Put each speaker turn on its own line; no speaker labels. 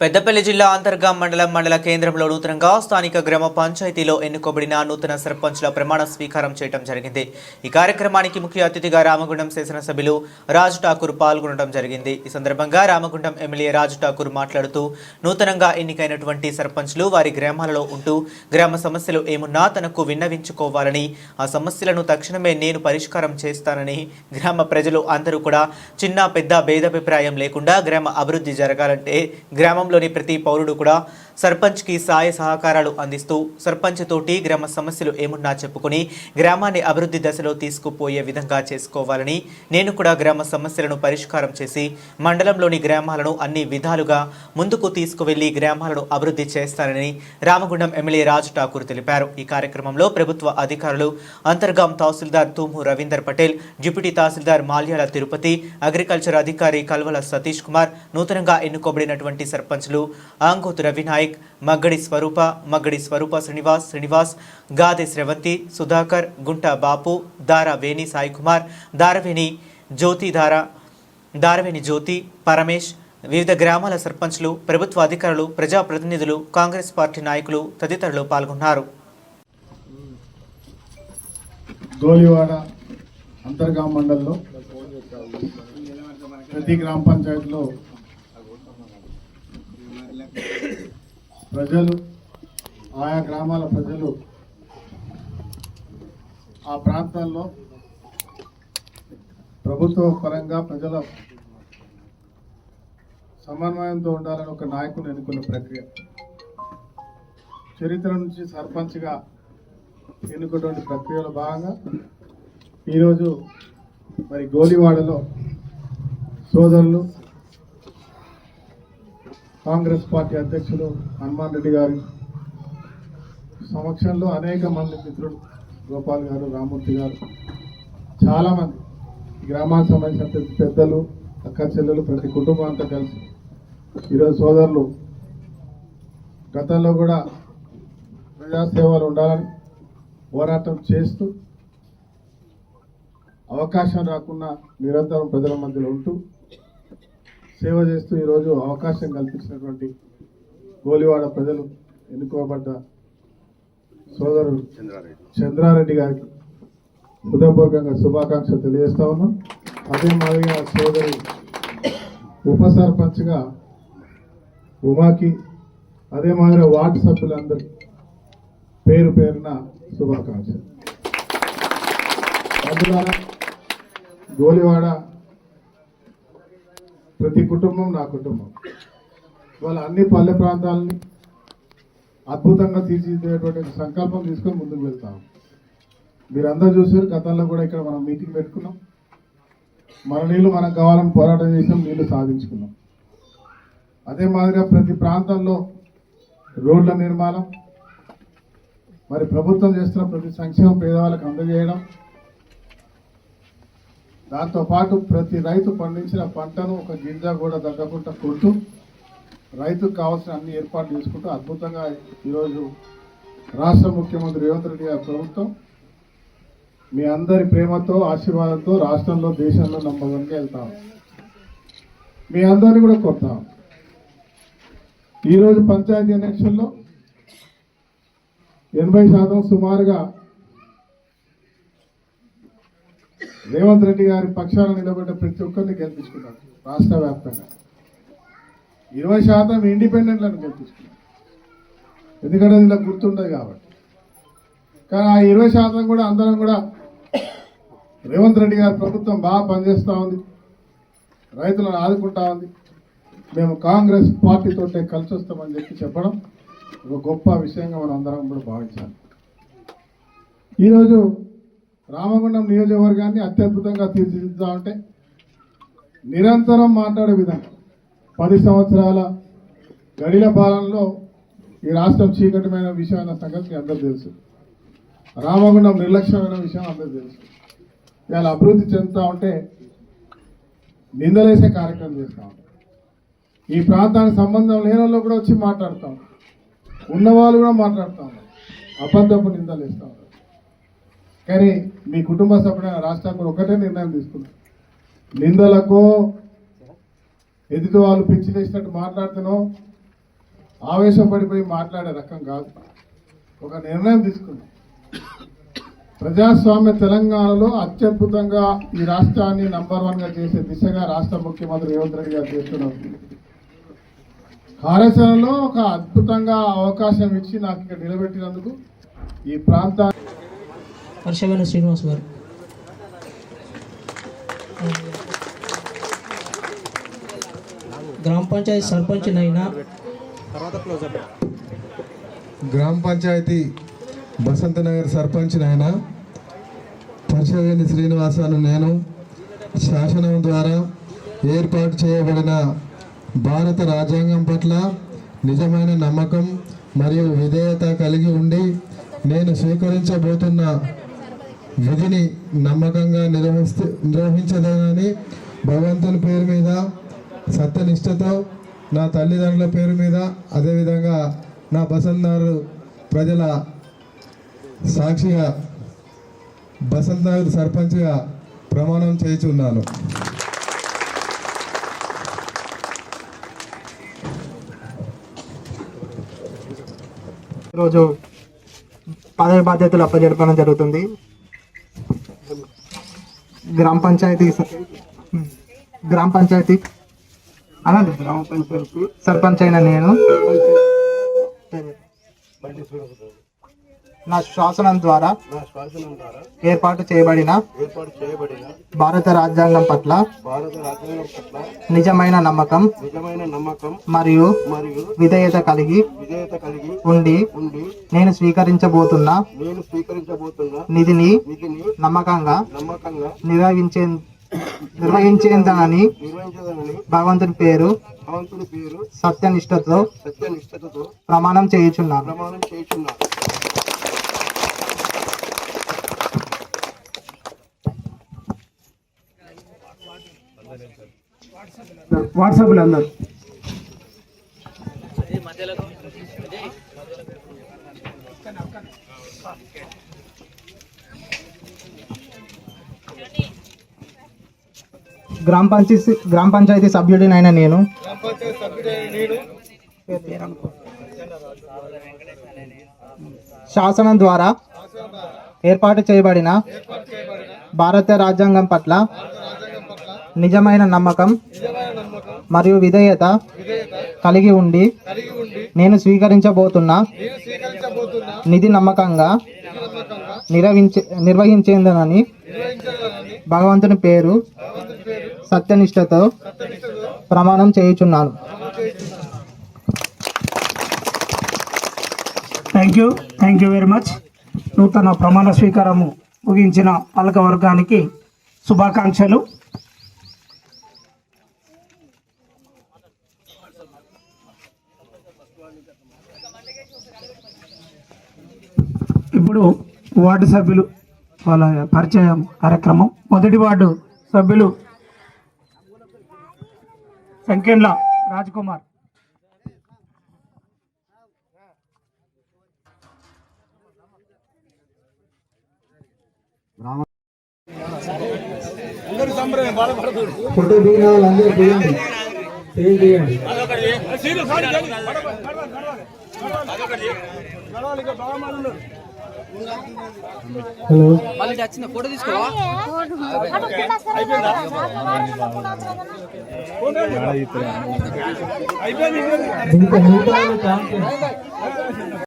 పెద్దపల్లి జిల్లా అంతర్గాం మండలం మండల కేంద్రంలో నూతనంగా స్థానిక గ్రామ పంచాయతీలో ఎన్నుకోబడిన నూతన సర్పంచ్ల ప్రమాణ స్వీకారం చేయడం జరిగింది. ఈ కార్యక్రమానికి ముఖ్య అతిథిగా రామగుండం శాసనసభ్యులు రాజు ఠాకూర్ పాల్గొనడం జరిగింది. ఈ సందర్భంగా రామగుండం ఎమ్మెల్యే రాజు ఠాకూర్ మాట్లాడుతూ నూతనంగా ఎన్నికైనటువంటి సర్పంచ్లు వారి గ్రామాలలో ఉంటూ గ్రామ సమస్యలు ఏమున్నా తనకు విన్నవించుకోవాలని ఆ సమస్యలను తక్షణమే నేను పరిష్కారం చేస్తానని గ్రామ ప్రజలు అందరూ కూడా చిన్న పెద్ద భేదాభిప్రాయం లేకుండా గ్రామ అభివృద్ధి జరగాలంటే గ్రామం గ్రామంలోని ప్రతి పౌరుడు కూడా సర్పంచ్కి సాయ సహకారాలు అందిస్తూ సర్పంచ్ తోటి గ్రామ సమస్యలు ఏమున్నా చెప్పుకొని గ్రామాన్ని అభివృద్ధి దశలో తీసుకుపోయే విధంగా చేసుకోవాలని నేను కూడా గ్రామ సమస్యలను పరిష్కారం చేసి మండలంలోని గ్రామాలను అన్ని విధాలుగా ముందుకు తీసుకువెళ్ళి గ్రామాలను అభివృద్ధి చేస్తానని రామగుండం ఎమ్మెల్యే రాజు ఠాకూర్ తెలిపారు. ఈ కార్యక్రమంలో ప్రభుత్వ అధికారులు అంతర్గాం తహసీల్దార్ తూము రవీందర్ పటేల్ డిప్యూటీ తహసీల్దార్ మాల్యాల తిరుపతి అగ్రికల్చర్ అధికారి కల్వల సతీష్ కుమార్ నూతనంగా ఎన్నుకోబడినటువంటి సర్పంచ్లు ఆంగోతు రవినాయక్ నాయక్ మగ్గడి స్వరూప మగ్గడి స్వరూప శ్రీనివాస్ శ్రీనివాస్ గాదె శ్రవంతి సుధాకర్ గుంట బాపు దార సాయికుమార్ దారవేణి జ్యోతి దార దారవేణి జ్యోతి పరమేష్ వివిధ గ్రామాల సర్పంచ్లు ప్రభుత్వ అధికారులు ప్రజాప్రతినిధులు కాంగ్రెస్ పార్టీ నాయకులు తదితరులు పాల్గొన్నారు.
గోలివాడ అంతర్గామ మండలంలో ప్రతి గ్రామ పంచాయతీలో ప్రజలు ఆయా గ్రామాల ప్రజలు ఆ ప్రాంతాల్లో ప్రభుత్వ పరంగా ప్రజల సమన్వయంతో ఉండాలని ఒక నాయకుని ఎన్నుకున్న ప్రక్రియ. చరిత్ర నుంచి సర్పంచ్గా ఎన్నుకున్నటువంటి ప్రక్రియలో భాగంగా ఈరోజు మరి గోలివాడలో సోదరులు కాంగ్రెస్ పార్టీ అధ్యక్షులు హనుమాన్ రెడ్డి గారి సమక్షంలో అనేక మంది మిత్రులు గోపాల్ గారు రామూర్తి గారు చాలామంది గ్రామానికి సంబంధించిన పెద్దలు అక్క చెల్లెలు ప్రతి కుటుంబం అంతా కలిసి ఈరోజు సోదరులు గతంలో కూడా ప్రజాసేవలు ఉండాలని పోరాటం చేస్తూ అవకాశం రాకుండా నిరంతరం ప్రజల మధ్యలో ఉంటూ సేవ చేస్తూ ఈరోజు అవకాశం కల్పించినటువంటి గోలివాడ ప్రజలు ఎన్నుకోబడ్డ సోదరుడు చంద్రారెడ్డి. గారికి హృదయపూర్వకంగా శుభాకాంక్షలు తెలియజేస్తా ఉన్నాం. అదే మాదిరిగా సోదరి ఉప సర్పంచ్గా ఉమాకి అదే మాదిరిగా వార్డు సభ్యులందరూ పేరు పేరున శుభాకాంక్షలు. అందువల్ల గోలివాడ ప్రతి కుటుంబం నా కుటుంబం. వాళ్ళ అన్ని పల్లె ప్రాంతాలని అద్భుతంగా తీర్చిదిద్దేటువంటి సంకల్పం తీసుకొని ముందుకు వెళ్తాం. మీరందరూ చూసారు గతంలో కూడా ఇక్కడ మనం మీటింగ్ పెట్టుకున్నాం. మన నీళ్ళు మనకు కావాలని పోరాటం చేసాం నీళ్ళు సాధించుకున్నాం. అదే మాదిరిగా ప్రతి ప్రాంతంలో రోడ్ల నిర్మాణం మరి ప్రభుత్వం చేస్తున్న ప్రతి సంక్షేమం పేదవాళ్ళకి అందజేయడం దాంతోపాటు ప్రతి రైతు పండించిన పంటను ఒక గింజ కూడా తగ్గకుండా కొంటూ రైతుకు కావాల్సిన అన్ని ఏర్పాట్లు చేసుకుంటూ అద్భుతంగా ఈరోజు రాష్ట్ర ముఖ్యమంత్రి రేవంత్ రెడ్డి గారి ప్రభుత్వం మీ అందరి ప్రేమతో ఆశీర్వాదంతో రాష్ట్రంలో దేశంలో నంబర్ వన్గా వెళ్తాం మీ అందరిని కూడా కొడతాం ఈరోజు పంచాయతీ ఎలక్షన్లో ఎనభై శాతం సుమారుగా రేవంత్ రెడ్డి గారి పక్షాన నిలబడ్డ ప్రతి ఒక్కరిని గెలిపించుకున్నాడు రాష్ట్ర వ్యాప్తంగా. ఇరవై శాతం ఇండిపెండెంట్లను గెలిపించుకున్నాడు. ఎందుకంటే ఇలా గుర్తుండదు కాబట్టి. కానీ ఆ ఇరవై శాతం కూడా అందరం కూడా రేవంత్ రెడ్డి గారి ప్రభుత్వం బాగా పనిచేస్తూ ఉంది రైతులను ఆదుకుంటా ఉంది. మేము కాంగ్రెస్ పార్టీతో కలిసి వస్తామని చెప్పి చెప్పడం ఒక గొప్ప విషయంగా మనం అందరం కూడా భావించాలి. ఈరోజు రామగుండం నియోజకవర్గాన్ని అత్యద్భుతంగా తీర్చిదిద్దామంటే నిరంతరం మాట్లాడే విధంగా పది సంవత్సరాల గడిల పాలనలో ఈ రాష్ట్రం చీకటమైన విషయం సంగతి మీ అందరూ తెలుసు. రామగుండం నిర్లక్ష్యమైన విషయం అందరూ తెలుసు. ఇవాళ అభివృద్ధి చెందుతూ ఉంటే నిందలేసే కార్యక్రమం చేస్తూ ఉంటాం. ఈ ప్రాంతానికి సంబంధం లేని వాళ్ళు కూడా వచ్చి మాట్లాడతాం ఉన్నవాళ్ళు కూడా మాట్లాడుతూ ఉన్నారు అబద్ధపు నిందలు ఇస్తూ కానీ మీ కుటుంబ సభ్యుడైన రాష్ట్రానికి ఒకటే నిర్ణయం తీసుకున్నారు నిందలకు ఎదుటి వాళ్ళు పిచ్చి చేసినట్టు ఆవేశం పడిపోయి మాట్లాడే రకం కాదు. ఒక నిర్ణయం తీసుకున్నాం. ప్రజాస్వామ్య తెలంగాణలో అత్యద్భుతంగా ఈ రాష్ట్రాన్ని నంబర్ వన్గా చేసే దిశగా రాష్ట్ర ముఖ్యమంత్రి రేవంత్ రెడ్డి గారు చేస్తున్నారు. కార్యాచరణలో ఒక అద్భుతంగా అవకాశం ఇచ్చి నాకు ఇక్కడ నిలబెట్టినందుకు ఈ ప్రాంతాన్ని
హర్షవేణ శ్రీనివాస్ గారు. గ్రామ పంచాయతీ సర్పంచ్ అయినా
గ్రామ పంచాయతీ బసంత నగర్ సర్పంచ్ నాయన పరిశోధని శ్రీనివాసాను నేను. శాసనం ద్వారా ఏర్పాటు చేయబడిన భారత రాజ్యాంగం పట్ల నిజమైన నమ్మకం మరియు విధేయత కలిగి ఉండి నేను స్వీకరించబోతున్న విధిని నమ్మకంగా నిర్వహిస్తూ నిర్వహించదనని భగవంతుని పేరు మీద సత్యనిష్టతో నా తల్లిదండ్రుల పేరు మీద అదేవిధంగా నా బసంతారు ప్రజల సాక్షిగా బసంతారు సర్పంచ్గా ప్రమాణం చేయుచున్నాను.
ఈరోజు పదవి బాధ్యతలు అప్పజెప్పడం జరుగుతుంది. గ్రామ పంచాయతీ గ్రామ పంచాయతీ. అనండి. గ్రామ పంచాయతీ. సర్పంచ్ అయిన నేను. నా శాసనం ద్వారా
నా శాసనం ద్వారా
ఏర్పాటు చేయబడిన భారత రాజ్యాంగం పట్ల
భారత రాజ్యాంగం పట్ల
నిజమైన నమ్మకం మరియు విధేయత కలిగి ఉండి
ఉండి
నేను స్వీకరించబోతున్న
నేను స్వీకరించబోతున్న
నిధిని నమ్మకంగా నిర్వహించే నిర్వహించేందని
నిర్వహించదనని
భగవంతుని పేరు సత్యనిష్టతో ప్రమాణం చేయుచున్నాను. వాట్సాప్లో అందరు. గ్రామ పంచాయతీ గ్రామ పంచాయతీ సభ్యుడినైన నేను. శాసనం ద్వారా ఏర్పాటు చేయబడిన భారత రాజ్యాంగం పట్ల నిజమైన నమ్మకం మరియు విధేయత కలిగి ఉండి నేను స్వీకరించబోతున్న. నిధి నమ్మకంగా నిర్వహించే నిర్వహించేందనని భగవంతుని పేరు సత్యనిష్టతో ప్రమాణం చేయుచున్నాను.
Thank you thank you very much నూతన ప్రమాణ స్వీకారము ముగించిన పలక వర్గానికి శుభాకాంక్షలు. ఇప్పుడు వార్డు సభ్యులు వాళ్ళ పరిచయం కార్యక్రమం. మొదటి వార్డు సభ్యులు సంఖ్యల రాజ్ కుమార్
ఫోటో దిగిన తీయండి హలో? ఇంకా మిగతా వాళ్ళు ఛాన్స్